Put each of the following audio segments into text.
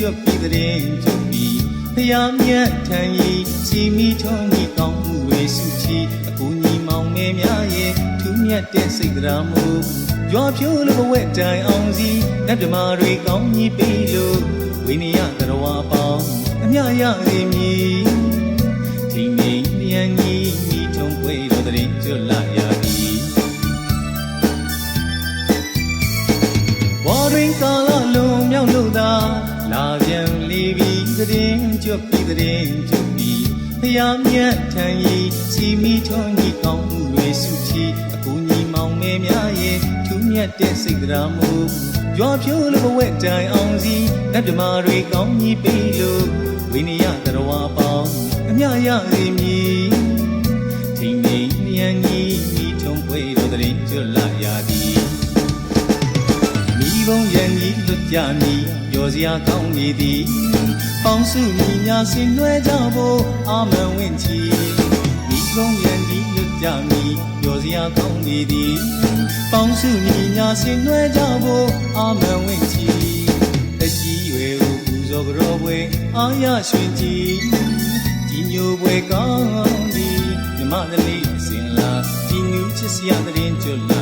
သတင်းကြွပြီးသတင်းကြွပြီးဖျားမြတ်ထံဤစီမီထုံးဤကောင်းမှုတွေစုချီအကူညီမောင်မဲများရဲ့ထူးမြတ်တဲ့စိတ်တရားမှုရွာဖြိုးလိုဘဝက်တိုင်အောင်စီနတ်ဓမ္မတွေကောင်းကြီးပေးလို့ဝိနည်းသရဝါပေါင်းအမြရရမည်ဒီနေမြန်ကြီးမိထုံးပွဲတော်သတင်းကြွလာရသည်ဝါရင်ကာလလုံးမြောက်လို့သာလာ ပြန်လေပြီသတင်းကြွပြီးသတင်းကြွပြီးဖျားမြတ်ထံဤစီမီထွန်ကြီးကောင်းမှုတွေစုချီအကူညီမောင်မဲများရဲ့ထူးမြတ်တဲ့စိတ်တရားမှုရွာဖြိုးလိုဘဝက်တိုင်အောင်စီနတ်ဓမ္မတွေကောင်းကြီးပေးလို့ဝိနည်းသရဝါပေါင်းအမြရရမည်ထိန်နေမြန်ကြီးမိထုံပွဲတော်သတင်းကြွလာရသည်မိ ဘုံရန်ကြီးလွတ်ကြမည်ရောစရာကောင်းနေသည်ပေါင်းစုမိညာဆင်နွှဲကြဖို့အာမန်ဝင်ချီမိဘုံရန်ကြီးလွတ်ကြမည်ရောစရာကောင်းနေသည်ပေါင်းစုမိညာဆင်နွှဲကြဖို့အာမန်ဝင်ချီတကြီးရွယ်ကိုပူဇော်ကြောပွဲအာရရွှင်ကြည်ဒီညိုပွဲကောင်းသည်မြမတလေးအစင်လာဒီနူးချစ်စရာတရင်ကျွတ်လာ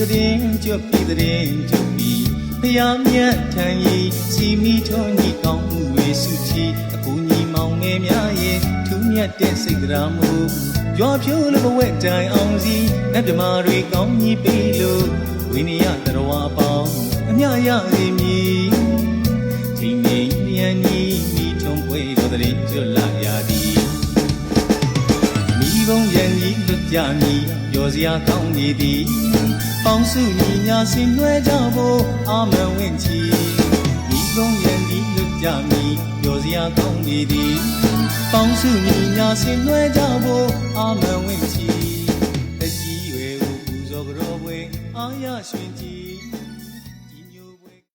သတင်းကြွပြီးသတင်းကြွပြီးဖျားမြတ်ထံဤစီမီထွန်ကြီးကောင်းမှုတွေစုချီအကူညီမောင်ငယ်များရဲ့ထူးမြတ်တဲ့စိတ်တရားမှုရွာဖြိုးလိုဘဝက်တိုင်အောင်စီနတ်ဓမ္မတွေကောင်းကြီးပေးလို့ဝိနည်းသရဝါပေါင်းအမြရရမည်ဒီနေမြန်ကြီးမိထုံပွဲတော်သတင်းကြွလာရသည်မိဘုံရန်ကြီးလွတ်ကြမည်ရောစရာကောင်းနေသည် ပေါင်းစုညီညာဆင်နွှဲကြဖို့အာမန်ဝင်ချီမိဘုံရန်ကြီးလွတ်ကြမည်ရောစရာကောင်းနေသည်ပေါင်းစုညီညာဆင်နွှဲကြဖို့အာမန်ဝင်ချီတကြီးရွယ်ကိုပူဇော်ကြောပွဲအာရရွှင်ကြည်